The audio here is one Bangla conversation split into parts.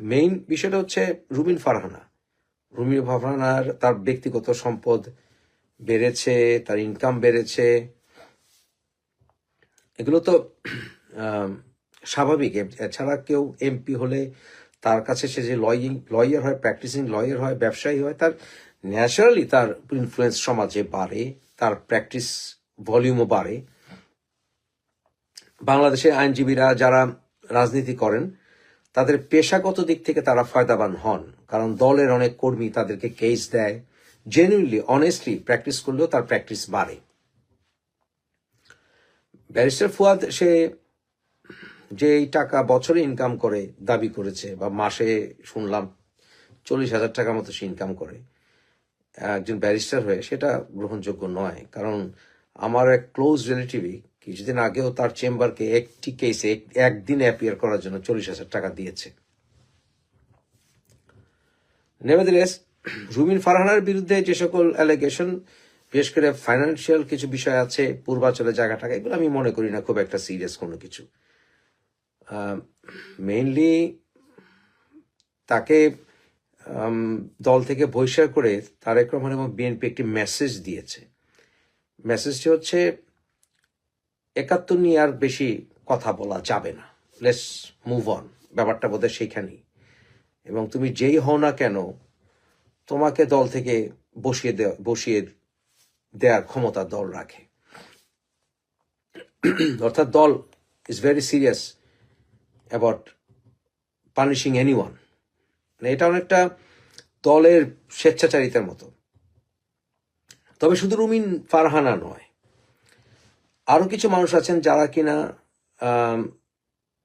মেইন বিষয়টা হচ্ছে রুবিন ফারহানা। রুবিন ফারহানার তার ব্যক্তিগত সম্পদ বেড়েছে, তার ইনকাম বেড়েছে। এগুলো তো স্বাভাবিক। এছাড়া কেউ এমপি হলে তার কাছে সে যে লয়িং লয়ার হয় প্র্যাকটিসিং লয়ার হয়, ব্যবসায়ী হয়, তার ন্যাচারালি তার ইনফ্লুয়েন্স সমাজে বাড়ে, তার প্র্যাকটিস ভলিউমও বাড়ে। বাংলাদেশের আইনজীবীরা যারা রাজনীতি করেন তাদের পেশাগত দিক থেকে তারা ফায়দাবান হন, কারণ দলের অনেক কর্মী তাদেরকে কেস দেয়। জেনুইনলি অনেস্টলি প্র্যাকটিস করলেও তার প্র্যাকটিস বাড়ে। ব্যারিস্টার ফুয়াদ সে যে টাকা বছরে ইনকাম করে, দাবি করেছে, বা মাসে শুনলাম চল্লিশ হাজার টাকা মতো সে ইনকাম করে, একজন ব্যারিস্টার হয়ে, সেটা গ্রহণযোগ্য নয়। কারণ আমার এক ক্লোজ রিলেটিভই কিছুদিন আগেও তার চেম্বারকে একটি কেসে একদিন অ্যাপিয়ার করার জন্য চল্লিশ হাজার টাকা দিয়েছে। নেভাদিলেস রুমিন ফারহানার বিরুদ্ধে যে সকল অ্যালিগেশন বিশেষ করে ফাইন্যান্সিয়াল কিছু বিষয় আছে, পূর্বাচলের জায়গা টাকা এগুলো আমি মনে করি না খুব একটা সিরিয়াস কোনো কিছু। মেইনলি তাকে দল থেকে বহিষ্কার করে তারেক রহমান এবং বিএনপি একটি মেসেজ দিয়েছে। মেসেজটি হচ্ছে একাত্তর নিয়ে আর বেশি কথা বলা যাবে না। লেটস মুভ অন ব্যাপারটা বোধহয় সেইখানেই। এবং তুমি যেই হও না কেন, তোমাকে দল থেকে বসিয়ে দেওয়া বসিয়ে দেওয়ার ক্ষমতা দল রাখে। অর্থাৎ দল is very serious about punishing anyone মানে এটা অনেকটা দলের স্বেচ্ছাচারিতার মতো। তবে শুধু রুমিন ফারহানা নয় আরও কিছু মানুষ আছেন যারা কিনা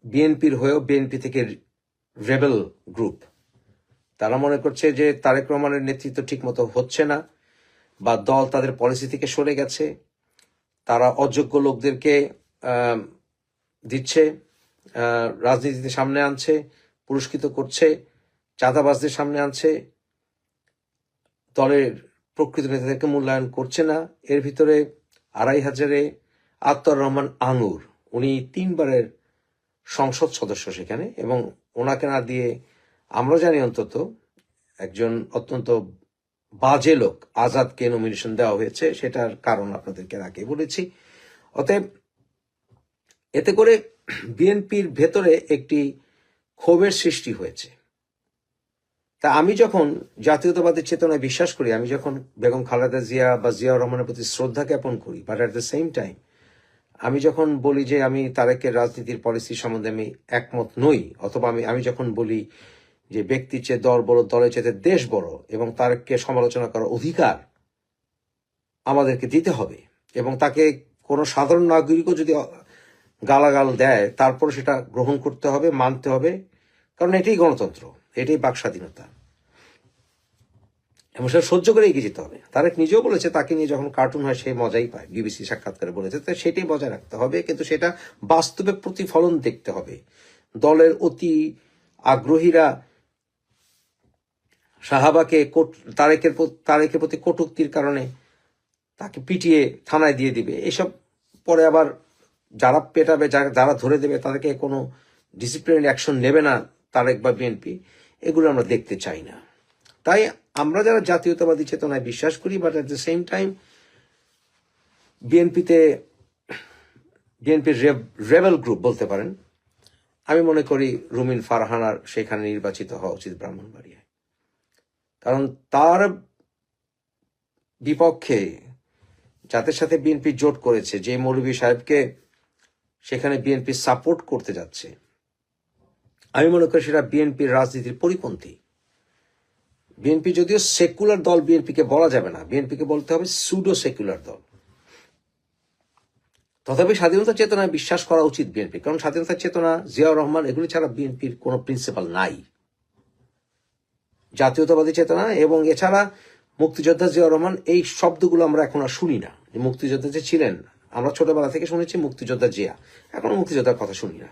বিএনপির হয়েও বিএনপি থেকে রেবেল গ্রুপ। তারা মনে করছে যে তারেক রহমানের নেতৃত্ব ঠিকমতো হচ্ছে না বা দল তাদের পলিসি থেকে সরে গেছে। তারা অযোগ্য লোকদেরকে দিচ্ছে রাজনীতিতে সামনে আনছে, পুরস্কৃত করছে, চাঁদাবাজদের সামনে আনছে। দলের প্রকৃত নেতাদেরকে মূল্যায়ন করছে না। এর ভিতরে আড়াই হাজারে আত্মর রহমান আঙুর। উনি তিনবারের সংসদ সদস্য সেখানে এবং ওনাকে না দিয়ে আমরা জানি অন্তত একজন অত্যন্ত বাজে লোক আজাদকে নমিনেশন দেওয়া হয়েছে, সেটার কারণ আপনাদেরকে আগে বলেছি। অতএব এতে করে বিএনপির ভেতরে একটি ক্ষোভের সৃষ্টি হয়েছে। তা আমি যখন জাতীয়তাবাদের চেতনায় বিশ্বাস করি, আমি যখন বেগম খালেদা জিয়া বা জিয়া রহমানের প্রতি শ্রদ্ধা জ্ঞাপন করি but at the same time আমি যখন বলি যে আমি তারেকের রাজনীতির পলিসি সম্বন্ধে আমি একমত নই, অথবা আমি আমি যখন বলি যে ব্যক্তির চেয়ে দল বড়, দলের চেয়ে দেশ বড় এবং তারেককে সমালোচনা করার অধিকার আমাদেরকে দিতে হবে এবং তাকে কোনো সাধারণ নাগরিকও যদি গালাগাল দেয় তারপর সেটা গ্রহণ করতে হবে, মানতে হবে, কারণ এটাই গণতন্ত্র, এটাই বাক স্বাধীনতা এবং সেটা সহ্য করে এগিয়ে যেতে হবে। তারেক নিজেও বলেছে তাকে নিয়ে যখন কার্টুন হয় সে মজাই পায়, বিবিসি সাক্ষাৎকারে বলেছে। তো সেটাই বজায় রাখতে হবে, কিন্তু সেটা বাস্তবে প্রতিফলন দেখতে হবে। দলের অতি আগ্রহীরা সাহাবাকে তারেকের তারেকের প্রতি কটুক্তির কারণে তাকে পিটিয়ে থানায় দিয়ে দিবে। এসব পরে আবার যারা পেটাবে, যারা- ধরে দেবে, তাদেরকে কোনো ডিসিপ্লিনারি অ্যাকশন নেবে না তারেক বা বিএনপি। এগুলো আমরা দেখতে চাই না। তাই আমরা যারা জাতীয়তাবাদী চেতনায় বিশ্বাস করি but at the same time বিএনপিতে, বিএনপির রেবেল গ্রুপ বলতে পারেন, আমি মনে করি রুমিন ফারহানার সেখানে নির্বাচিত হওয়া উচিত ব্রাহ্মণবাড়িয়ায়। কারণ তার বিপক্ষে, যাদের সাথে বিএনপি জোট করেছে, যে মৌলভী সাহেবকে সেখানে বিএনপি সাপোর্ট করতে যাচ্ছে, আমি মনে করি সেটা বিএনপির রাজনীতির পরিপন্থী। বিএনপি যদিও সেকুলার দল বিএনপিকে বলা যাবে না, বিএনপিকে বলতে হবে সুডো সেকুলার দল। তথাপি স্বাধীনতা চেতনায় বিশ্বাস করা উচিত বিএনপি, কারণ স্বাধীনতা চেতনা জিয়াউর রহমান এগুলি ছাড়া বিএনপির কোনো প্রিন্সিপাল নাই। জাতীয়তাবাদী চেতনা এবং এছাড়া মুক্তিযোদ্ধা জিয়াউর রহমান এই শব্দগুলো আমরা এখন আর শুনি না। মুক্তিযোদ্ধা যে ছিলেন, আমরা ছোটবেলা থেকে শুনেছি মুক্তিযোদ্ধা জিয়া, এখন মুক্তিযোদ্ধার কথা শুনি না।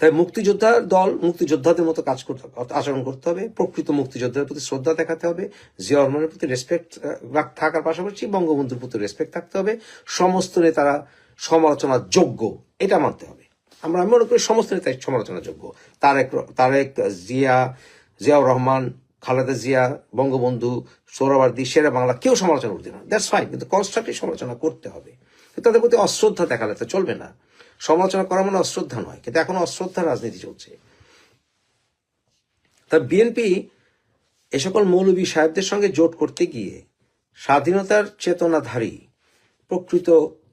তাই মুক্তিযোদ্ধার দল মুক্তিযোদ্ধাদের মতো কাজ করতে হবে আচরণ করতে হবে, প্রকৃত মুক্তিযোদ্ধার প্রতি শ্রদ্ধা দেখাতে হবে, জিয়া রহমানের প্রতি রেসপেক্ট থাকার পাশাপাশি বঙ্গবন্ধুর প্রতি রেসপেক্ট থাকতে হবে, সমস্ত নেতারা সমালোচনার যোগ্য এটা মানতে হবে। আমরা আমি মনে করি সমস্ত নেতাই সমালোচনাযোগ্য। তারেক তারেক, জিয়া, জিয়াউর রহমান, খালেদা জিয়া, বঙ্গবন্ধু সৌরবার্দী সেরা বাংলা, কেউ সমালোচনা করতে না। দ্যাটস ফাইন কিন্তু কনস্ট্রাক্টিভ সমালোচনা করতে হবে। তাদের প্রতি অশ্রদ্ধা দেখালে তো চলবে না। সমালোচনা করা মানে অশ্রদ্ধা নয়, কিন্তু এখন অশ্রদ্ধা রাজনীতি চলছে। তা বিএনপি এ সকল মৌলবী সাহেবদের সঙ্গে জোট করতে গিয়ে স্বাধীনতার চেতনাধারী, প্রকৃত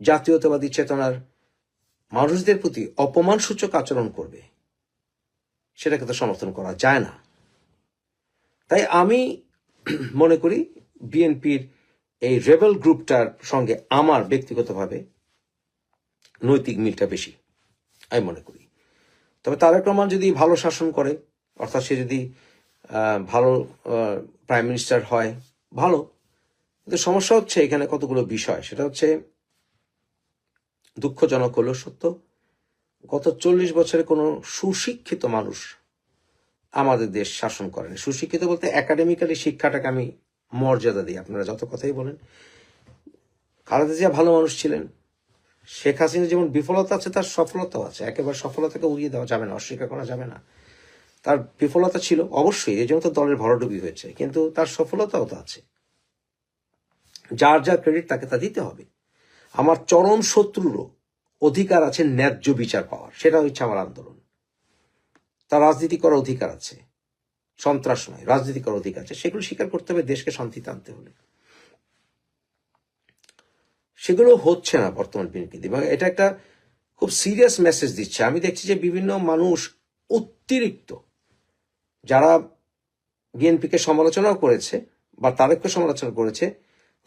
জাতীয়তাবাদী চেতনার মানুষদের প্রতি অপমানসূচক আচরণ করবে, সেটাকে তো সমর্থন করা যায় না। তাই আমি মনে করি বিএনপির এই রেবেল গ্রুপটার সঙ্গে আমার ব্যক্তিগতভাবে নৈতিক মিলটা বেশি, আমি মনে করি। তবে তারেক রহমান যদি ভালো শাসন করে অর্থাৎ সে যদি ভালো প্রাইম মিনিস্টার হয়, ভালো। কিন্তু সমস্যা হচ্ছে এখানে কতগুলো বিষয়। সেটা হচ্ছে দুঃখজনক হলেও সত্য, গত চল্লিশ বছরে কোনো সুশিক্ষিত মানুষ আমাদের দেশ শাসন করেন। সুশিক্ষিত বলতে একাডেমিক্যালি শিক্ষাটাকে আমি মর্যাদা দিই, আপনারা যত কথাই বলেন। খালেদা জিয়া ভালো মানুষ ছিলেন শেখ হাসিনা যেমন বিফলতা আছে, তার সফলতাও আছে। একেবারে সফলতাকে উড়িয়ে দেওয়া যাবে না, অস্বীকার করা যাবে না। তার বিফলতা ছিল অবশ্যই, এই জন্য তো দলের ভরাডুবি হয়েছে, কিন্তু তার সফলতাও তো আছে। যার যার ক্রেডিট তাকে তা দিতে হবে। আমার চরম শত্রুরও অধিকার আছে ন্যায্য বিচার পাওয়ার, সেটা হচ্ছে আমার আন্দোলন। তার রাজনীতি করার অধিকার আছে, সন্ত্রাস নয়, রাজনীতি করার অধিকার আছে, সেগুলো স্বীকার করতে হবে, দেশকে শান্তিতে আনতে হলে। সেগুলো হচ্ছে না বর্তমান বিএনপি এবং এটা একটা খুব সিরিয়াস মেসেজ দিচ্ছে। আমি দেখছি যে বিভিন্ন মানুষ অতিরিক্ত, যারা বিএনপিকে সমালোচনাও করেছে বা তারেককে সমালোচনা করেছে,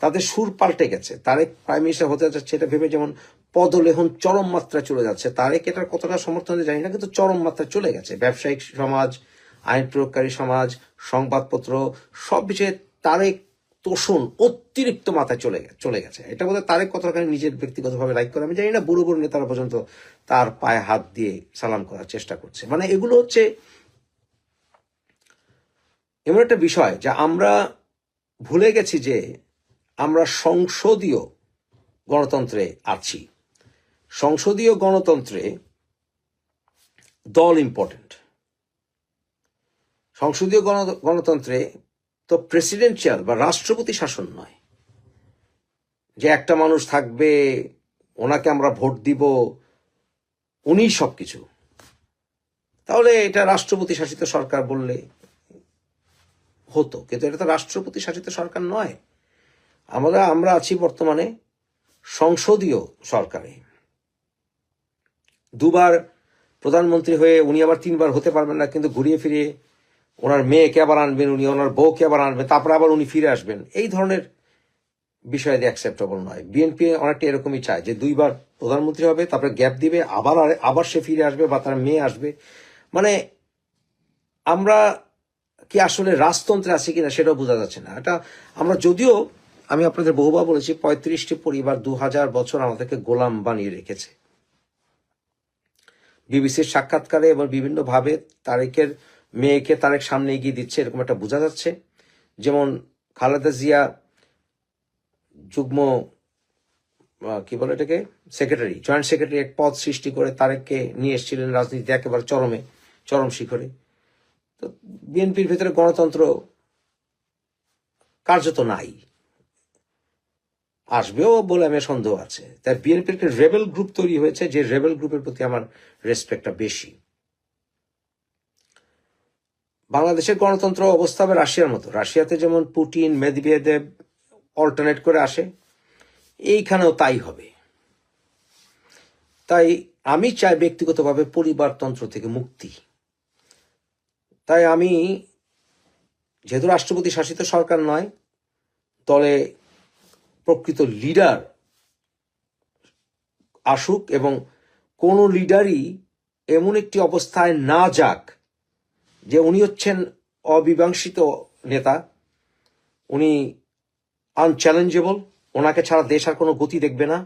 তাদের সুর পাল্টে গেছে। তারেক প্রাইম মিনিস্টার হতে যাচ্ছে, এটা ভেবে যেমন পদলেহন চরম মাত্রায় চলে যাচ্ছে। তারেক এটার কতটা সমর্থন জানি না, কিন্তু চরম মাত্রায় চলে গেছে। ব্যবসায়িক সমাজ, আইন প্রয়োগকারী সমাজ, সংবাদপত্র, সব বিষয়ে তারেক তোষণ অতিরিক্ত মাথায় চলে চলে গেছে। এটা বোধহয় তারেক কতখানি নিজের ব্যক্তিগতভাবে লাইক করে। আমি জানি না, বুড়ো বুড়ো নেতারা পর্যন্ত তার পায়ে হাত দিয়ে সালাম করার চেষ্টা করছে। মানে এগুলো হচ্ছে এমন একটা বিষয় যা আমরা ভুলে গেছি যে আমরা সংসদীয় গণতন্ত্রে আছি। সংসদীয় গণতন্ত্রে দল ইম্পর্টেন্ট সংসদীয় গণ- গণতন্ত্রে তো প্রেসিডেন্সিয়াল বা রাষ্ট্রপতি শাসন নয়। যে একটা মানুষ থাকবে, ওনাকে আমরা ভোট দিব উনি সবকিছু। তাহলে এটা রাষ্ট্রপতি শাসিত সরকার বললে হতো, কিন্তু এটা তো রাষ্ট্রপতি শাসিত সরকার নয়। আমরা আমরা আছি বর্তমানে সংসদীয় সরকারে। দুবার প্রধানমন্ত্রী হয়ে উনি আবার তিনবার হতে পারবেন না, কিন্তু ঘুরিয়ে ফিরিয়ে ওনার মেয়েকে আবার আনবেন, উনি ওনার বউকে আবার আনবেন, তারপরে আবার উনি ফিরে আসবেন। এই ধরনের বিষয় অ্যাকসেপ্টেবল নয়। বিএনপি অনেকটা এরকমই চায় যে দুইবার প্রধানমন্ত্রী হবে, তারপরে গ্যাপ দিবে, আবার আবার সে ফিরে আসবে বা তার মেয়ে আসবে। মানে আমরা কি আসলে রাজতন্ত্রে আছি কিনা সেটাও বোঝা যাচ্ছে না। এটা আমরা যদিও, আমি আপনাদের বহুবার বলেছি, পঁয়ত্রিশটি পরিবার দু হাজার বছর আমাদেরকে গোলাম বানিয়ে রেখেছে। বিবিসির সাক্ষাৎকারে এবং বিভিন্ন ভাবে তারেকের মেয়েকে তারেক সামনে এগিয়ে দিচ্ছে, এরকম একটা বোঝা যাচ্ছে। যেমন খালেদা জিয়া যুগ্ম কি বলে এটাকে? সেক্রেটারি জয়েন্ট সেক্রেটারি এক পদ সৃষ্টি করে তারেককে নিয়ে এসেছিলেন রাজনীতিতে একেবারে চরমে, চরম শিখরে। তো বিএনপির ভেতরে গণতন্ত্র কার্যত নাই। আসবেও বলে আমি সন্দেহ আছে। তাই বিএনপির একটা রেবেল গ্রুপ তৈরি হয়েছে, যে রেবেল গ্রুপের প্রতি আমার রেসপেক্টটা বেশি। বাংলাদেশের গণতন্ত্র অবস্থা হবে রাশিয়ার মতো। রাশিয়াতে যেমন পুটিন মেদভেদেব অল্টারনেট করে আসে, এইখানেও তাই হবে। তাই আমি চাই ব্যক্তিগতভাবে পরিবারতন্ত্র থেকে মুক্তি। তাই আমি, যেহেতু রাষ্ট্রপতি শাসিত সরকার নয়, দলে প্রকৃত লিডার আসুক এবং কোন লিডারই এমন একটি অবস্থায় না যাক যে উনি হচ্ছেন অবিবাংশিত নেতা, উনি আনচ্যালেঞ্জেবল ওনাকে ছাড়া দেশ আর কোনো গতি দেখবে না।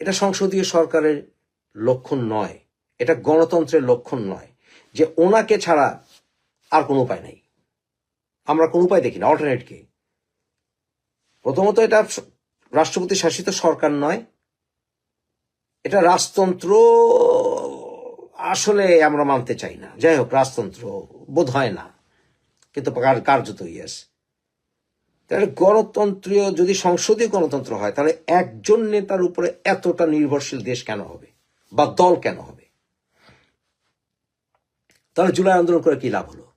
এটা সংসদীয় সরকারের লক্ষণ নয়, এটা গণতন্ত্রের লক্ষণ নয় যে ওনাকে ছাড়া আর কোনো উপায় নেই। আমরা কোনো উপায় দেখি না অল্টারনেট কি? প্রথমত এটা রাষ্ট্রপতি শাসিত সরকার নয়, এটা রাজতন্ত্র আসলে আমরা মানতে চাই না। যাই হোক, রাজতন্ত্র বোধ হয় না। কিন্তু কার- কার্যত ইয়েস? তাহলে গণতন্ত্রীয় যদি সংসদীয় গণতন্ত্র হয়, তাহলে একজন নেতার উপরে এতটা নির্ভরশীল দেশ কেন হবে? বা দল কেন হবে? তাহলে জুলাই আন্দোলন করে কি লাভ হলো?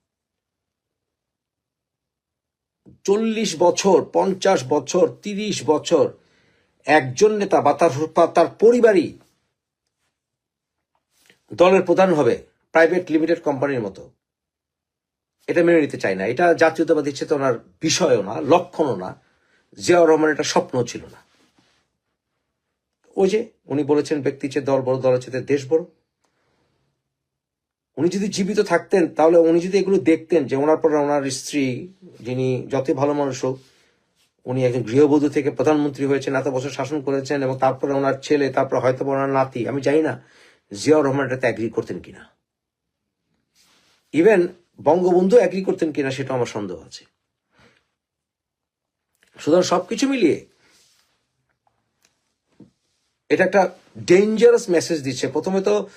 চল্লিশ বছর, পঞ্চাশ বছর, তিরিশ বছর একজন নেতা বা তার বা তার পরিবারই দলের প্রধান হবে প্রাইভেট লিমিটেড কোম্পানির মতো। এটা মেনে নিতে চাই না। এটা জাতীয়তাবাদী চেতনার বিষয়ও না, লক্ষণও না। জিয়াউর রহমান এটা স্বপ্ন ছিল না। ওই যে উনি বলেছেন, ব্যক্তি চেয়ে দল বড়, দলের চেয়ে দেশ বড়। উনি যদি জীবিত থাকতেন, তাহলে উনি যদি এগুলো দেখতেন যে ওনার পরে ওনার স্ত্রী, যিনি যতই ভালো মানুষ হোক, উনি একজন গৃহবধূ থেকে প্রধানমন্ত্রী হয়েছেন, এত বছর শাসন করেছেন এবং তারপরে ওনার ছেলে, তারপরে হয়তো ওনার নাতি, আমি জানি না। জিয়াউর রহমান এটাতে অ্যাগ্রি করতেন কিনা? ইভেন বঙ্গবন্ধু অ্যাগ্রি করতেন কিনা সেটা আমার সন্দেহ আছে। সুতরাং সবকিছু মিলিয়ে এটা একটা ডেঞ্জারাস মেসেজ দিচ্ছে। প্রথমে তো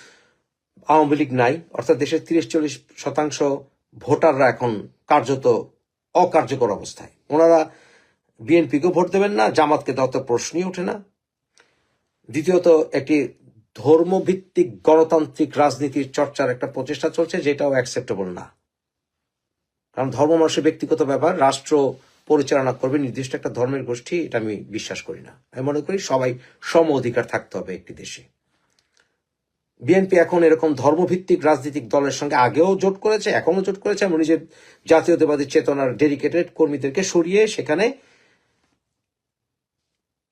আওয়ামী লীগ নাই, অর্থাৎ দেশের তিরিশ চল্লিশ শতাংশ ভোটাররা এখন কার্যত অকার্যকর অবস্থায়। ওনারা বিএনপিকেও ভোট দেবেন না, জামাতকে তো প্রশ্নই ওঠে না। দ্বিতীয়ত একটি ধর্মভিত্তিক গণতান্ত্রিক রাজনীতির চর্চার একটা প্রচেষ্টা চলছে, যেটাও অ্যাকসেপ্টেবল না। কারণ ধর্ম মানুষের ব্যক্তিগত ব্যাপার, রাষ্ট্র পরিচালনা করবে নির্দিষ্ট একটা ধর্মের গোষ্ঠী, এটা আমি বিশ্বাস করি না। আমি মনে করি সবাই সম অধিকার থাকতে হবে একটি দেশে। বিএনপি এখন এরকম ধর্মভিত্তিক রাজনৈতিক দলের সঙ্গে আগেও জোট করেছে, এখনও জোট করেছে। এবং নিজের জাতীয়তাবাদী চেতনার ডেডিকেটেড কর্মীদেরকে সরিয়ে সেখানে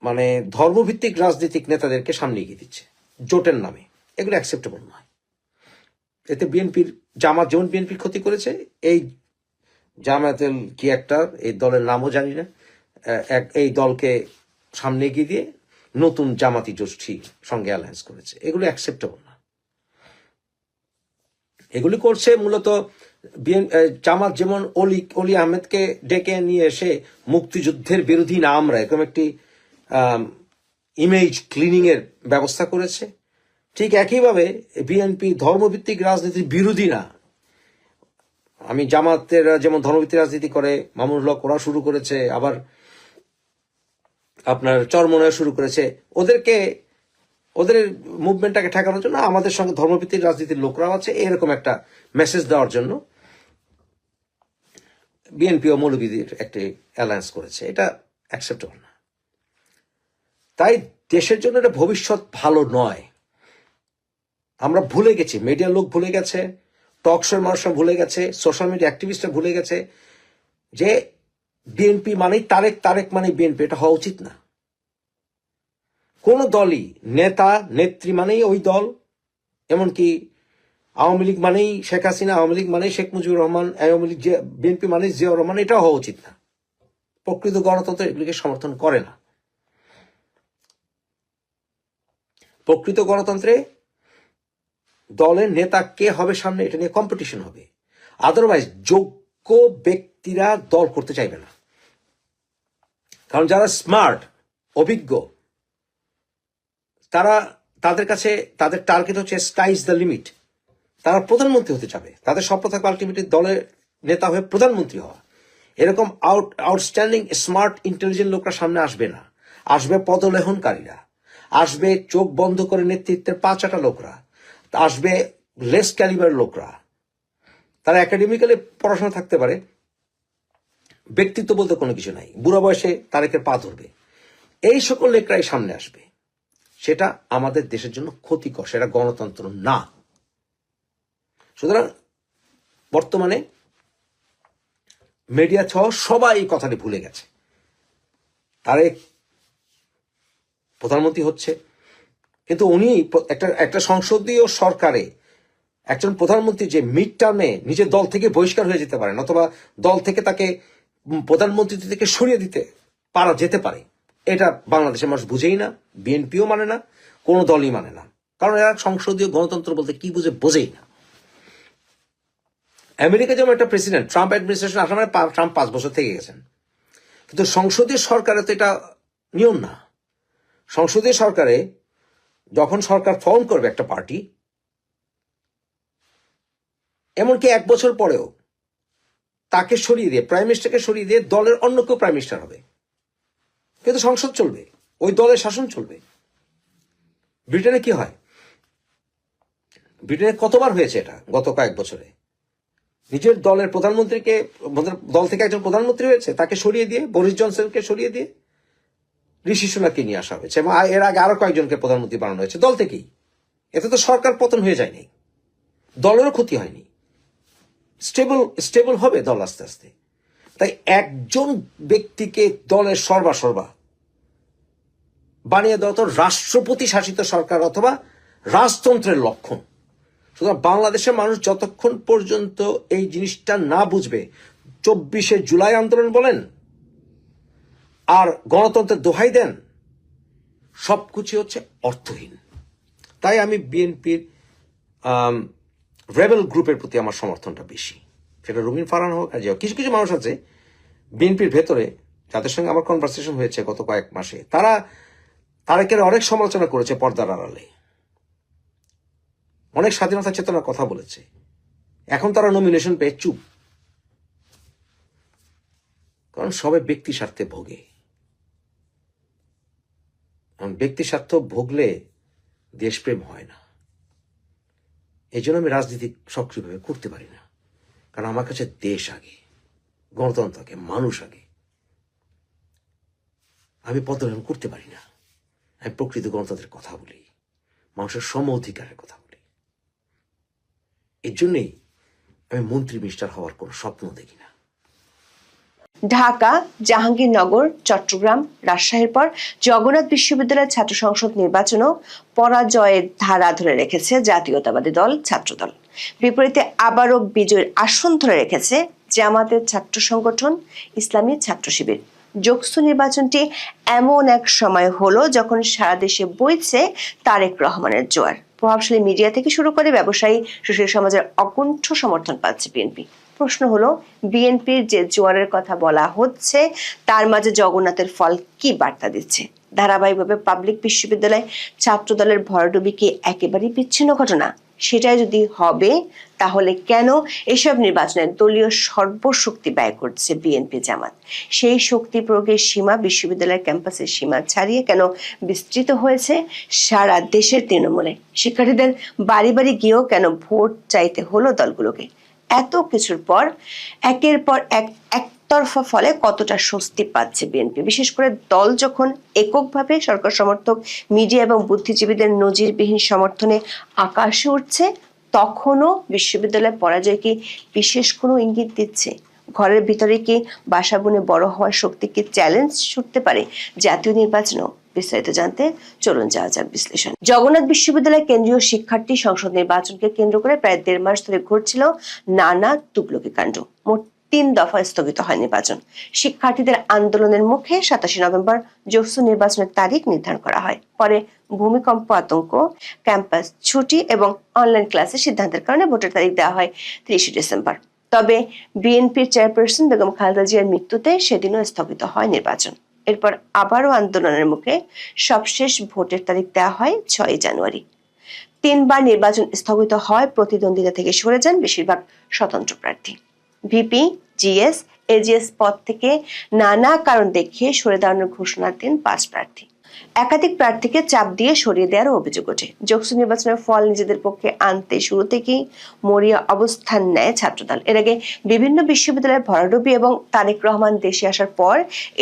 মানে ধর্মভিত্তিক রাজনৈতিক নেতাদেরকে সামনে এগিয়ে দিচ্ছে। জোটের নামে। এগুলো অ্যাকসেপ্টেবল নয়। এতে বিএনপির জামাত, যেমন বিএনপির ক্ষতি করেছে, এই জামায়াতেল কি একটা, এই দলের নামও জানি না এক- এই দলকে সামনে এগিয়ে দিয়ে নতুন জামাতি গোষ্ঠীর সঙ্গে অ্যালায়েন্স করেছে। এগুলো অ্যাকসেপ্টেবল না এগুলি করছে মূলত জামাত যেমন অলি অলি আহমেদকে ডেকে নিয়ে এসে মুক্তিযুদ্ধের বিরোধী না আমরা এরকম একটি ইমেজ ক্লিনিং এর ব্যবস্থা করেছে। ঠিক একইভাবে বিএনপি ধর্মভিত্তিক রাজনীতির বিরোধী না আমি জামাতের যেমন ধর্মভিত্তিক রাজনীতি করে, মামুনুল হক ওরা শুরু করেছে, আবার আপনার চরমনয় শুরু করেছে। ওদেরকে, ওদের মুভমেন্টটাকে ঠেকানোর জন্য আমাদের সঙ্গে ধর্মভিত্তিক রাজনীতির লোকরাও আছে, এরকম একটা মেসেজ দেওয়ার জন্য বিএনপি ও মৌলবীদের একটি অ্যালায়েন্স করেছে। এটা অ্যাকসেপ্টেবল না। তাই দেশের জন্য এটা ভবিষ্যৎ ভালো নয়। আমরা ভুলে গেছি মিডিয়ার লোক ভুলে গেছে টক শোর মানুষরা ভুলে গেছে সোশ্যাল মিডিয়া অ্যাক্টিভিস্টরা ভুলে গেছে যে বিএনপি মানেই তারেক তারেক মানে বিএনপি এটা হওয়া উচিত না। কোন দলই নেতা, নেত্রী মানেই ওই দল, এমনকি আওয়ামী লীগ মানেই শেখ হাসিনা, আওয়ামী লীগ মানেই শেখ মুজিবুর রহমান, আওয়ামী লীগ বিএনপি মানেই জিয়াউর রহমান, এটাও হওয়া উচিত না। প্রকৃত গণতন্ত্র এগুলিকে সমর্থন করে না। প্রকৃত গণতন্ত্রে দলের নেতা কে হবে সামনে, এটা নিয়ে কম্পিটিশন হবে। আদারওয়াইজ যোগ্য ব্যক্তিরা দল করতে চাইবে না। কারণ যারা স্মার্ট অভিজ্ঞ, তারা তাদের কাছে, তাদের টার্গেট হচ্ছে স্কাইজ দ্য লিমিট তারা প্রধানমন্ত্রী হতে চাবে। তাদের স্বপ্ন থাকবে আলটিমেটলি দলের নেতা হয়ে প্রধানমন্ত্রী হওয়া। এরকম আউট আউটস্ট্যান্ডিং স্মার্ট ইন্টেলিজেন্ট লোকরা সামনে আসবে না। আসবে পদলেহনকারীরা। আসবে চোখ বন্ধ করে নেতৃত্বের পাঁচাটা লোকরা, আসবে লেস ক্যালিবার লোকরা। তারা একাডেমিক্যালি পড়াশোনা থাকতে পারে, ব্যক্তিত্ব বলতে কোনো কিছু নাই, বুড়ো বয়সে তারেকের পা ধরবে। এই সকল লেকরাই সামনে আসবে। সেটা আমাদের দেশের জন্য ক্ষতিকর, সেটা গণতন্ত্র না। সুতরাং বর্তমানে মিডিয়া সহ সবাই এই কথাটি ভুলে গেছে। তারেক প্রধানমন্ত্রী হচ্ছে। কিন্তু উনি একটা একটা সংসদীয় সরকারে একজন প্রধানমন্ত্রী যে মিড টার্মে নিজের দল থেকে বহিষ্কার হয়ে যেতে পারেন, অথবা দল থেকে তাকে প্রধানমন্ত্রী থেকে সরিয়ে দিতে পারা যেতে পারে, এটা বাংলাদেশের মানুষ বুঝেই না, বিএনপিও মানে না, কোনো দলই মানে না। কারণ এরা সংসদীয় গণতন্ত্র বলতে কি বুঝে বোঝেই না। আমেরিকা যেমন একটা প্রেসিডেন্ট ট্রাম্প অ্যাডমিনিস্ট্রেশন আসার মানে ট্রাম্প পাঁচ বছর থেকে গেছেন। কিন্তু সংসদীয় সরকারে তো এটা নিয়ম না। সংসদীয় সরকারে যখন সরকার ফর্ম করবে একটা পার্টি এমনকি এক বছর পরেও তাকে সরিয়ে দিয়ে প্রাইম মিনিস্টারকে সরিয়ে দিয়ে দলের অন্য কেউ প্রাইম মিনিস্টার হবে। কিন্তু সংসদ চলবে, ওই দলের শাসন চলবে। ব্রিটেনে কি হয়? ব্রিটেনে কতবার হয়েছে এটা গত কয়েক বছরে? নিজের দলের প্রধানমন্ত্রীকে, দল থেকে একজন প্রধানমন্ত্রী হয়েছে, তাকে সরিয়ে দিয়ে, বরিস জনসনকে সরিয়ে দিয়ে ঋষি সোনাকে নিয়ে আসা হয়েছে এবং এর আগে আরও কয়েকজনকে প্রধানমন্ত্রী বানানো হয়েছে। দল থেকেই। এতে তো সরকার পতন হয়ে যায়নি। দলেরও ক্ষতি হয়নি। স্টেবল স্টেবল হবে দল আস্তে আস্তে। তাই একজন ব্যক্তিকে দলের সর্বা সর্বা বানিয়ে দেওয়া তো রাষ্ট্রপতি শাসিত সরকার অথবা রাজতন্ত্রের লক্ষণ। সুতরাং বাংলাদেশের মানুষ যতক্ষণ পর্যন্ত এই জিনিসটা না বুঝবে, চব্বিশে জুলাই আন্দোলন বলেন আর গণতন্ত্রের দোহাই দেন, সবকিছু হচ্ছে অর্থহীন। তাই আমি বিএনপির রেবেল গ্রুপের প্রতি আমার সমর্থনটা বেশি। সেটা রুমিন ফারান হোক, আর যে। কিছু কিছু মানুষ আছে বিএনপির ভেতরে, যাদের সঙ্গে আমার কনভারসেশন হয়েছে গত কয়েক মাসে, তারা তারেকের অনেক সমালোচনা করেছে পর্দার আড়ালে। অনেক স্বাধীনতা চেতনার কথা বলেছে। এখন তারা নমিনেশন পেয়ে চুপ। কারণ সবাই ব্যক্তি স্বার্থে ভোগে। ব্যক্তি স্বার্থ ভোগলে দেশপ্রেম হয় না। এই জন্য আমি রাজনীতি সক্রিয়ভাবে করতে পারি না। কারণ আমার কাছে দেশ আগে, গণতন্ত্র আগে, মানুষ আগে। আমি পদগ্রহণ করতে পারি না। আমি প্রকৃত গণতন্ত্রের কথা বলি, মানুষের সম অধিকারের কথা বলি। এর জন্যই আমি মন্ত্রী মিনিস্টার হওয়ার কোনো স্বপ্ন দেখি না। ঢাকা, জাহাঙ্গীরনগর, চট্টগ্রাম, রাজশাহীর পর জগন্নাথ বিশ্ববিদ্যালয়ের ছাত্র সংসদ নির্বাচনও পরাজয়ের ধারা ধরে রেখেছে জাতীয়তাবাদী দল, ছাত্রদল। বিপরীতে আবারও বিজয়ের আসন ধরে রেখেছে জামাতের ছাত্র সংগঠন, ইসলামী ছাত্র শিবির। যোগসু নির্বাচনটি এমন এক সময় হলো যখন সারা দেশে বইছে তারেক রহমানের জোয়ার। প্রভাবশালী মিডিয়া থেকে শুরু করে ব্যবসায়ী, সুশীল সমাজের অকুণ্ঠ সমর্থন পাচ্ছে বিএনপি। প্রশ্ন হলো, বিএনপির যে জোয়ারের কথা বলা হচ্ছে, তার মাঝে জগন্নাথের ফল কি বার্তা দিচ্ছে? ধারাবাহিকভাবে পাবলিক বিশ্ববিদ্যালয় ছাত্রদলের ভরাডুবি কি একেবারেই বিচ্ছিন্ন ঘটনা? সেটাই যদি হবে, তাহলে কেন এসব নির্বাচনে দলীয় সর্বশক্তি ব্যয় করছে বিএনপি জামাত? সেই শক্তি প্রয়োগের সীমা বিশ্ববিদ্যালয়ের ক্যাম্পাসের সীমা ছাড়িয়ে কেন বিস্তৃত হয়েছে? সারা দেশের তৃণমূলে শিক্ষার্থীদের বাড়ি বাড়ি গিয়েও কেন ভোট চাইতে হলো দলগুলোকে? এত কিছুর পর, একের পর এক, একতরফা ফলে কতটা স্বস্তি পাচ্ছে বিএনপি বিশেষ করে দল যখন এককভাবে সরকার সমর্থক, মিডিয়া এবং বুদ্ধিজীবীদের নজিরবিহীন সমর্থনে আকাশে উঠছে তখনও বিশ্ববিদ্যালয় পরাজয় কি বিশেষ কোনো ইঙ্গিত দিচ্ছে? ঘরের ভিতরে কি বাসা বুনে বড় হওয়ার শক্তি কি চ্যালেঞ্জ ছুটতে পারে? জাতীয় নির্বাচনও বিস্তারিত জানতে চলুন যাওয়া যাক বিশ্লেষণ। জগন্নাথ বিশ্ববিদ্যালয় কেন্দ্রীয় শিক্ষার্থী সংসদ নির্বাচনকে কেন্দ্র করে প্রায় দেড় মাস ধরে ঘটছিল নানা তুগলকি কাণ্ড। তিন দফা স্থগিত হয় নির্বাচন। শিক্ষার্থীদের আন্দোলনের মুখে সাতাশে নভেম্বর যোগসু নির্বাচনের তারিখ নির্ধারণ করা হয়। পরে ভূমিকম্প, আতঙ্ক, ক্যাম্পাস ছুটি এবং অনলাইন ক্লাসের সিদ্ধান্তের কারণে ভোটের তারিখ দেওয়া হয় তিরিশে ডিসেম্বর। তবে বিএনপির চেয়ারপারসন বেগম খালেদা জিয়ার মৃত্যুতে সেদিনও স্থগিত হয় নির্বাচন। এরপর আবারও আন্দোলনের মুখে সবশেষ ভোটের তারিখ দেওয়া হয় ছয় জানুয়ারি। তিনবার নির্বাচন স্থগিত হয়, প্রতিদ্বন্দ্বিতা থেকে সরে যান বেশিরভাগ স্বতন্ত্র প্রার্থী। ভিপি, জিএস, এজিএস পদ থেকে নানা কারণ দেখিয়ে সরে দাঁড়ানোর ঘোষণা দেন পাঁচ প্রার্থী। একাধিক প্রার্থীকে চাপ দিয়ে সরিয়ে দেওয়ার অভিযোগ ওঠে। যোগসু নির্বাচনের ফল নিজেদের পক্ষে আনতে শুরু থেকেই মরিয়া অবস্থান নেয় ছাত্রদল। এর আগে বিভিন্ন বিশ্ববিদ্যালয়ের ভরাডুবি এবং তারেক রহমান দেশে আসার পর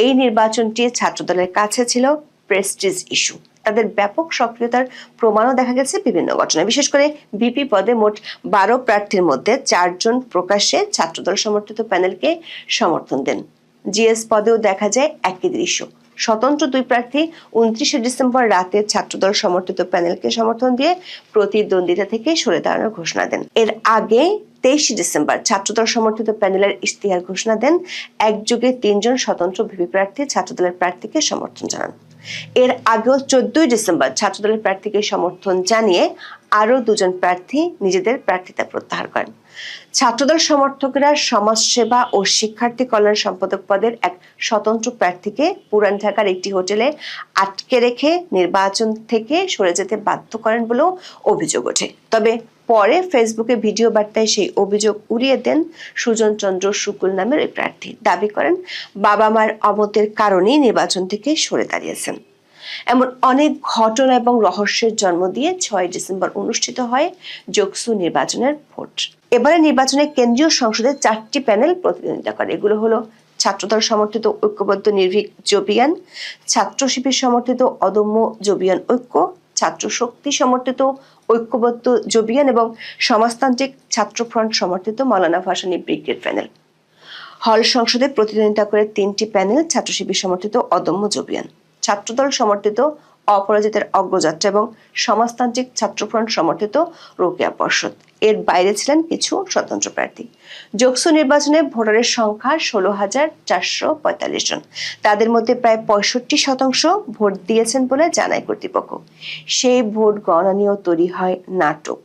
এই নির্বাচনটি ছাত্রদলের কাছে ছিল প্রেস্টিজ ইস্যু। তাদের ব্যাপক সক্রিয়তার প্রমাণও দেখা গেছে বিভিন্ন ঘটনায়। বিশেষ করে বিপি পদে মোট বারো প্রার্থীর মধ্যে চারজন প্রকাশ্যে ছাত্রদল সমর্থিত প্যানেলকে সমর্থন দেন। জিএস পদেও দেখা যায় একই দৃশ্য। স্বতন্ত্র দুই প্রার্থী উনত্রিশে ডিসেম্বর রাতে ছাত্রদল সমর্থিত প্যানেলকে সমর্থন দিয়ে প্রতিদ্বন্দ্বিতা থেকে সরে দাঁড়ানোর ঘোষণা দেন। এর আগে তেইশে ডিসেম্বর ছাত্রদল সমর্থিত প্যানেলের ইশতেহার ঘোষণা দেন। একযোগে তিনজন স্বতন্ত্র ভিপি প্রার্থী ছাত্রদলের প্রার্থীকে সমর্থন জানান। এর আগেও চোদ্দই ডিসেম্বর ছাত্রদলের প্রার্থীকে সমর্থন জানিয়ে আরও দুজন প্রার্থী নিজেদের প্রার্থিতা প্রত্যাহার করেন। ছাত্রদল সমর্থকেরা সমাজসেবা ও শিক্ষার্থী কল্যাণ সম্পাদক পদের এক স্বতন্ত্র প্রার্থীকে পুরান ঢাকার একটি হোটেলে আটকে রেখে নির্বাচন থেকে সরে যেতে বাধ্য করেন বলেও অভিযোগ ওঠে। তবে পরে ফেসবুকে ভিডিও বার্তায় সেই অভিযোগ উড়িয়ে দেন সুজন চন্দ্র শুকুল নামের ওই প্রার্থী। দাবি করেন বাবা মার অমতের কারণেই নির্বাচন থেকে সরে দাঁড়িয়েছেন। এমন অনেক ঘটনা এবং রহস্যের জন্ম দিয়ে ছয় ডিসেম্বর অনুষ্ঠিত হয় যোগসু নির্বাচনের ভোট। এবারে নির্বাচনে কেন্দ্রীয় সংসদে চারটি প্যানেল প্রতিদ্বন্দ্বিতা করে। এগুলো হলো ছাত্রদল সমর্থিত ঐক্যবদ্ধ নির্ভীক জবিয়ান, ছাত্র শিবির সমর্থিত অদম্য জবিয়ান ঐক্য, ছাত্র শক্তি সমর্থিত ঐক্যবদ্ধ জবিয়ান এবং সমাজতান্ত্রিক ছাত্র ফ্রন্ট সমর্থিত মালানা ভাসানী ব্রিগেড প্যানেল। হল সংসদে প্রতিদ্বন্দ্বিতা করে তিনটি প্যানেল ছাত্র শিবির সমর্থিত অদম্য জবিয়ান। ছাত্রদল সমর্থিত অপরাজিতের অগ্রযাত্রা এবং সমাজতান্ত্রিক ছাত্রফ্রন্ট সমর্থিত রোকেয়া পর্ষদ। এর বাইরে ছিলেন কিছু স্বতন্ত্র প্রার্থী। যোগসু নির্বাচনে ভোটারের সংখ্যা ষোলো হাজার চারশো পঁয়তাল্লিশ জন। তাদের মধ্যে প্রায় পঁয়ষট্টি শতাংশ ভোট দিয়েছেন বলে জানায় কর্তৃপক্ষ। সেই ভোট গণনা নিয়েও তৈরি হয় নাটক।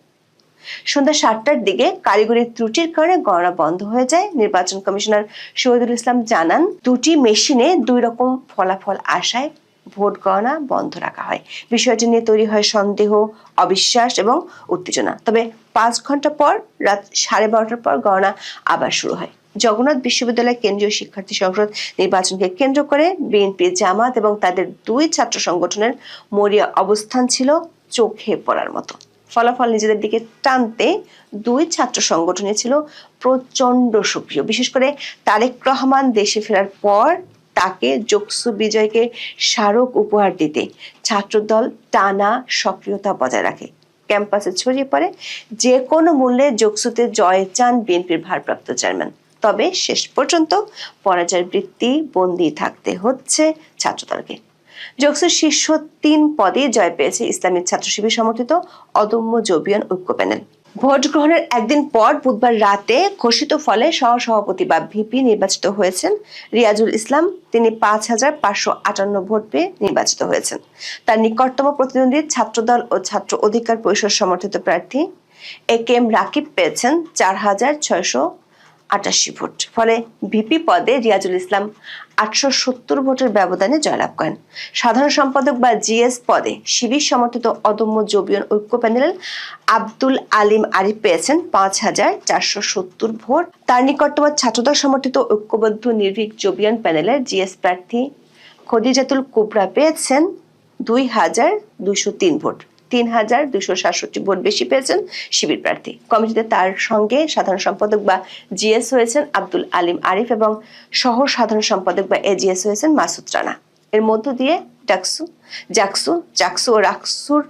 সন্ধ্যা সাতটার দিকে কারিগরি ত্রুটির কারণে গণনা বন্ধ হয়ে যায়। নির্বাচন কমিশনার শহীদুল ইসলাম জানান, দুটি মেশিনে দুই রকম ফলাফল আসায় ভোট গণনা বন্ধ রাখা হয়। বিষয়টি নিয়ে তৈরি হয় সন্দেহ, অবিশ্বাস এবং উত্তেজনা। তবে পাঁচ ঘণ্টা পর, রাত সাড়ে বারোটার পর গণনা আবার শুরু হয়। জগন্নাথ বিশ্ববিদ্যালয় কেন্দ্রীয় শিক্ষার্থী সংসদ নির্বাচনকে কেন্দ্র করে বিএনপি জামাত এবং তাদের দুই ছাত্র সংগঠনের মরিয়া অবস্থান ছিল চোখে পড়ার মতো। ফলাফল নিজেদের দিকে টানতে দুই ছাত্র সংগঠনে ছিল প্রচণ্ড সক্রিয়। বিশেষ করে তারেক রহমান দেশে ফেরার পর তাকে যোগসু বিজয়কে স্মারক উপহার দিতে ছাত্রদল টানা সক্রিয়তা বজায় রাখে। ক্যাম্পাসে ছড়িয়ে পড়ে যে কোনো মূল্যে যোগসুতে জয় চান বিএনপির ভারপ্রাপ্ত চেয়ারম্যান। তবে শেষ পর্যন্ত পরাজয়ের বৃত্তি বন্দী থাকতে হচ্ছে ছাত্রদলকে। যোগসের শীর্ষ তিন পদে জয় পেয়েছে ইসলামী ছাত্র শিবির সমর্থিত অদম্য জবিয়ান ঐক্য প্যানেল। ভোট গ্রহণের একদিন পর বুধবার রাতে ঘোষিত ফলে সহসভাপতি বা ভিপি নির্বাচিত হয়েছেন। রিয়াজুল ইসলাম, তিনি পাঁচ হাজার পাঁচশো আটান্ন ভোট পেয়ে নির্বাচিত হয়েছেন। তার নিকটতম প্রতিদ্বন্দ্বী ছাত্রদল ও ছাত্র অধিকার পরিষদ সমর্থিত প্রার্থী এ কে এম রাকিব পেয়েছেন চার হাজার ছয়শো আটাশি ভোট। ফলে ভিপি পদে রিয়াজুল ইসলাম আটশো সত্তর ভোটের ব্যবধানে জয়লাভ করেন। সাধারণ সম্পাদক বা জিএস পদে শিবির সমর্থিত অদম্য জবিয়ন ঐক্য প্যানেল আব্দুল আলিম আরিফ পেয়েছেন পাঁচ হাজার চারশো সত্তর ভোট। তার নিকটতম ছাত্রদল সমর্থিত ঐক্যবদ্ধ নির্ভীক জবিয়ন প্যানেলের জিএস প্রার্থী খদিজাতুল কুবরা পেয়েছেন দুই হাজার দুইশো তিন ভোট। তিন হাজার দুশো সাতষট্টি ভোট বেশি পেয়েছেন শিবির প্রার্থী। কমিটিতে তার সঙ্গে সাধারণ সম্পাদক বা জিএস হয়েছেন আব্দুল আলিম আরিফ এবং সহ সাধারণ সম্পাদক বা এজিএস হয়েছেন মাসুদ রানা। এর মধ্য দিয়ে ডাকসু, জাকসু জাকসু ও রাকসুর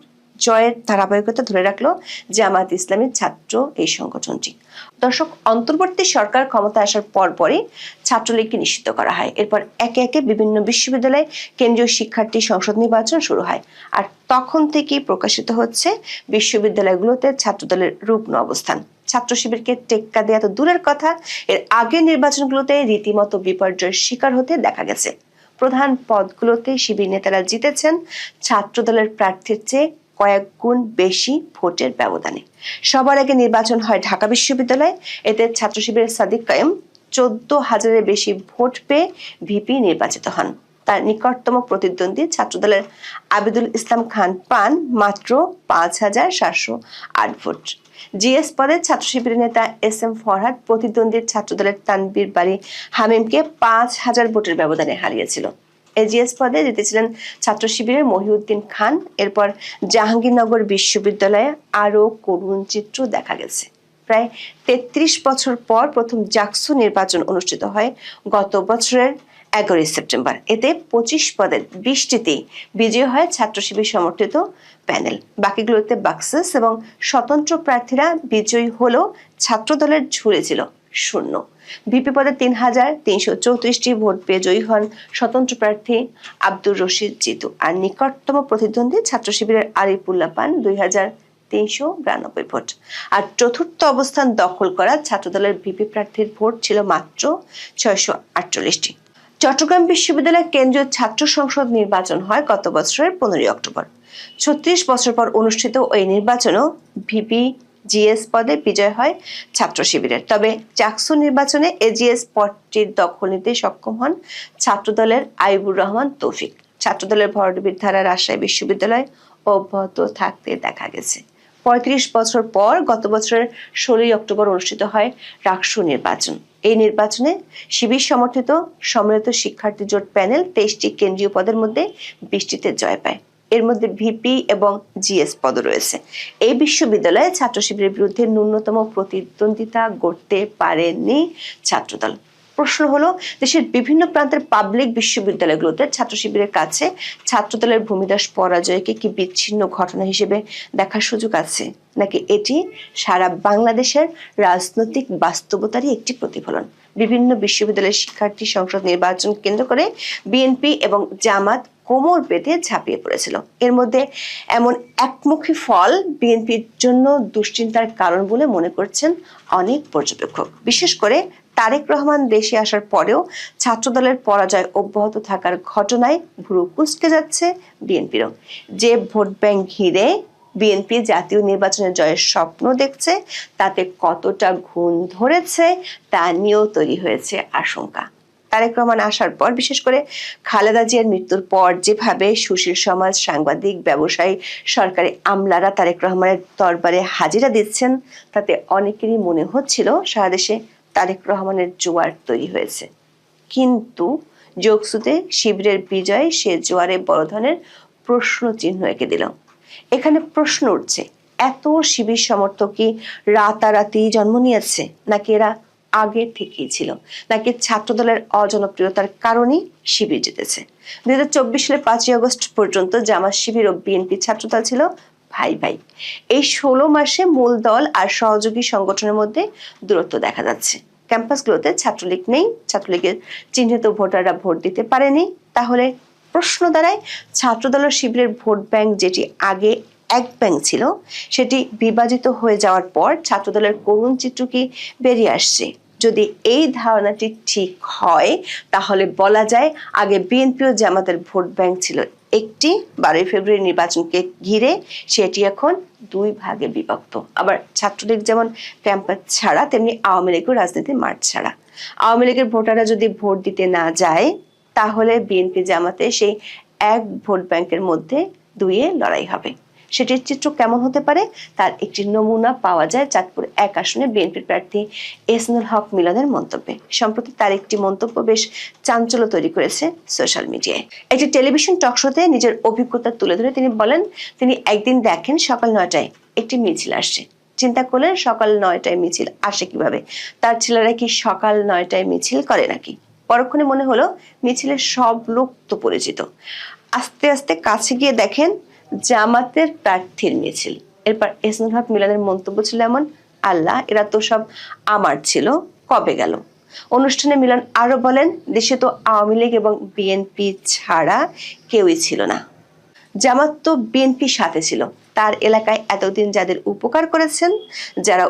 জয়ের ধারাবাহিকতা ধরে রাখল জামাত ইসলামীর ছাত্র এই সংগঠনটি। দর্শক, অন্তর্বর্তী সরকার ক্ষমতা আসার পর পরপরই ছাত্রলীগকে নিষিদ্ধ করা হয়। এরপর একে একে বিভিন্ন বিশ্ববিদ্যালয়ে কেন্দ্রীয় শিক্ষার্থী সংসদ নির্বাচন শুরু হয়। আর তখন থেকেই প্রকাশিত হচ্ছে বিশ্ববিদ্যালয়গুলোতে ছাত্রদলের রুগ্ন অবস্থান। ছাত্র শিবিরকে টেক্কা দেওয়া তো দূরের কথা, এর আগের নির্বাচনগুলোতে রীতিমতো বিপর্যয়ের শিকার হতে দেখা গেছে। প্রধান পদগুলোতে শিবির নেতারা জিতেছেন। ছাত্রদলের প্রার্থীর চেয়ে কয়েক গুণ বেশি ভোটের ব্যবধানে। সবার আগে নির্বাচন হয় ঢাকা বিশ্ববিদ্যালয়ে। এতে ছাত্র শিবিরের সাদিক কায়েম। চোদ্দ হাজারের বেশি ভোট পেয়ে ভিপি নির্বাচিত হন। তার নিকটতম প্রতিদ্বন্দ্বী ছাত্রদলের আবিদুল ইসলাম খান পান মাত্র পাঁচ হাজার সাতশো আট ভোট। জিএস পদে ছাত্র শিবিরের নেতা এস এম ফরহাদ প্রতিদ্বন্দ্বী ছাত্রদলের তানবীর বাড়ি হামিমকে পাঁচ হাজার ভোটের ব্যবধানে হারিয়েছিল। এজিএস পদে জিতেছিলেন ছাত্র শিবিরের মহিউদ্দিন খান। এরপর জাহাঙ্গীরনগর বিশ্ববিদ্যালয়ে আরও করুণ চিত্র দেখা গেছে। প্রায় তেত্রিশ বছর পর প্রথম জাকসু নির্বাচন অনুষ্ঠিত হয় গত বছরের এগারোই সেপ্টেম্বর। এতে পঁচিশ পদের বৃষ্টিতেই বিজয়ী হয় ছাত্র শিবির সমর্থিত প্যানেল। বাকিগুলোতে বাক্সেস এবং স্বতন্ত্র প্রার্থীরা বিজয়ী হলেও ছাত্রদলের ঝুড়ে ছিল শূন্য। ভিপি পদে তিন হাজার তিনশো চৌত্রিশটি ভোট পেয়ে জয়ী হন স্বতন্ত্র প্রার্থী আব্দুর রশিদ জিতু। আর নিকটতম প্রতিদ্বন্দ্বী ছাত্র শিবিরের আরিফুল্লাহ পান দুই হাজার তিনশো বিরানব্বই ভোট। আর চতুর্থ অবস্থান দখল করা ছাত্রদলের ভিপি প্রার্থীর ভোট ছিল মাত্র ছয়শো আটচল্লিশটি। চট্টগ্রাম বিশ্ববিদ্যালয়ের কেন্দ্রীয় ছাত্র সংসদ নির্বাচন হয় গত বছরের পনেরোই অক্টোবর। ছত্রিশ বছর পর অনুষ্ঠিত ওই নির্বাচনেও ভিপি জিএস পদে বিজয় হয় ছাত্র শিবিরের। তবে চাকসু নির্বাচনে এজিএস পদটির দখল নিতে সক্ষম হন ছাত্রদলের আইবুর রহমান তৌফিক। ছাত্রদলের ভরডবির ধারা রাজশাহী বিশ্ববিদ্যালয় অব্যাহত থাকতে দেখা গেছে। পঁয়ত্রিশ বছর পর গত বছরের ষোলোই অক্টোবর অনুষ্ঠিত হয় রাকসু নির্বাচন। এই নির্বাচনে শিবির সমর্থিত সম্মিলিত শিক্ষার্থী জোট প্যানেল তেইশটি কেন্দ্রীয় পদের মধ্যে বৃষ্টিতে জয় পায়। এর মধ্যে ভিপি এবং জিএস পদ রয়েছে। এই বিশ্ববিদ্যালয়ে ছাত্র শিবিরের বিরুদ্ধে ন্যূনতম প্রতিদ্বন্দ্বিতা গড়তে পারেনি ছাত্রদল। প্রশ্ন হলো, দেশের বিভিন্ন প্রান্তের পাবলিক বিশ্ববিদ্যালয়গুলোতে ছাত্র শিবিরের কাছে ছাত্রদলের ভূমিদাস পরাজয়কে কি বিচ্ছিন্ন ঘটনা হিসেবে দেখার সুযোগ আছে? নাকি এটি সারা বাংলাদেশের রাজনৈতিক বাস্তবতারই একটি প্রতিফলন? বিভিন্ন বিশ্ববিদ্যালয়ের শিক্ষার্থী সংসদ নির্বাচন কেন্দ্র করে বিএনপি এবং জামাত কোমর বেঁধে ঝাঁপিয়ে পড়েছিল। এর মধ্যে এমন একমুখী ফল বিএনপির জন্য দুশ্চিন্তার কারণ বলে মনে করছেন অনেক পর্যবেক্ষক। বিশেষ করে তারেক রহমান দেশে আসার পরেও ছাত্রদলের পরাজয় অব্যাহত থাকার ঘটনায় ভুরু কুচকে যাচ্ছে বিএনপিরও। যে ভোট ব্যাংক ঘিরে বিএনপি জাতীয় নির্বাচনে জয়ের স্বপ্ন দেখছে, তাতে কতটা ঘুণ ধরেছে তা নিয়েও তৈরি হয়েছে আশঙ্কা। তারেক রহমান আসার পর, বিশেষ করে খালেদা জিয়ার মৃত্যুর পর যেভাবে সুশীল সমাজ, সাংবাদিক, ব্যবসায়ী, সরকারি আমলারা তারেক রহমানের দরবারে হাজিরা দিচ্ছেন, তাতে অনেকেরই মনে হচ্ছিল সারা দেশে তারেক রহমানের জোয়ার তৈরি হয়েছে। কিন্তু যোগসুতে শিবিরের বিজয় সে জোয়ারে বড় ধরনের প্রশ্ন চিহ্ন এঁকে দিল। এখানে প্রশ্ন উঠছে, এত শিবির সমর্থক কি রাতারাতি জন্ম নিয়েছে, নাকি এরা আগে থেকেই ছিল। নাকি ছাত্রদলের অজনপ্রিয়তার কারণেই শিবির জিতেছে। দুই হাজার চব্বিশ সালের পাঁচই আগস্ট পর্যন্ত জামাত শিবির ও বিএনপি ছাত্রদল ছিল ভাই ভাই। এই ষোলো মাসে মূল দল আর সহযোগী সংগঠনের মধ্যে দূরত্ব দেখা যাচ্ছে। ক্যাম্পাসগুলোতে ছাত্রলীগ নেই, ছাত্রলীগের চিহ্নিত ভোটাররা ভোট দিতে পারেনি। তাহলে প্রশ্ন দাঁড়ায় ছাত্রদলের শিবিরের ভোট ব্যাংক যেটি আগে এক ব্যাংক ছিল, সেটি বিভাজিত হয়ে যাওয়ার পর ছাত্রদলের করুণ চিত্র কি বেরিয়ে আসছে? যদি এই ধারণাটি ঠিক হয়, তাহলে বলা যায় আগে বিএনপি ও জামাতের ভোট ব্যাংক ছিল, একটি বারোই ফেব্রুয়ারি নির্বাচনকে ঘিরে সেটি এখন দুই ভাগে বিভক্ত। আবার ছাত্রলীগ যেমন ক্যাম্পাস ছাড়া, তেমনি আওয়ামী লীগও রাজনীতি মাঠ ছাড়া। আওয়ামী লীগের ভোটাররা যদি ভোট দিতে না যায়, তাহলে বিএনপি জামাতে সেই এক ভোট ব্যাংকের মধ্যে দুইয়ে লড়াই হবে। সেটির চিত্র কেমন হতে পারে? তার একটি নমুনা পাওয়া যায় চাঁদপুর এক আসনে বিএনপির প্রার্থী এসনুল হক মিলনের মন্তব্যে। সম্প্রতি তার একটি মন্তব্য বেশ চাঞ্চল্য তৈরি করেছে সোশ্যাল মিডিয়ায়। একটি টেলিভিশন টকশোতে নিজের অভিজ্ঞতা তুলে ধরে তিনি বলেন, তিনি একদিন দেখেন সকাল নয়টায় একটি মিছিল আসছে। চিন্তা করলেন সকাল নয়টায় মিছিল আসে কীভাবে? তার ছেলেরা কি সকাল নয়টায় মিছিল করে নাকি? পরক্ষণে মনে হলো, মিছিলের সব লোক তো পরিচিত। আস্তে আস্তে কাছে গিয়ে দেখেন জামাতের প্রার্থীর মিছিল এরপর এসনুল হক মিলানের মন্তব্য ছিল এমন, আল্লাহ, এরা তো সব আমার ছিল, কবে গেল? অনুষ্ঠানে মিলন আরও বলেন, দেশে তো আওয়ামী লীগ এবং বিএনপি ছাড়া কেউই ছিল না। জামাত তো বিএনপি সাথে ছিল। তার এলাকায় এতদিন যাদের উপকার করেছেন, যারা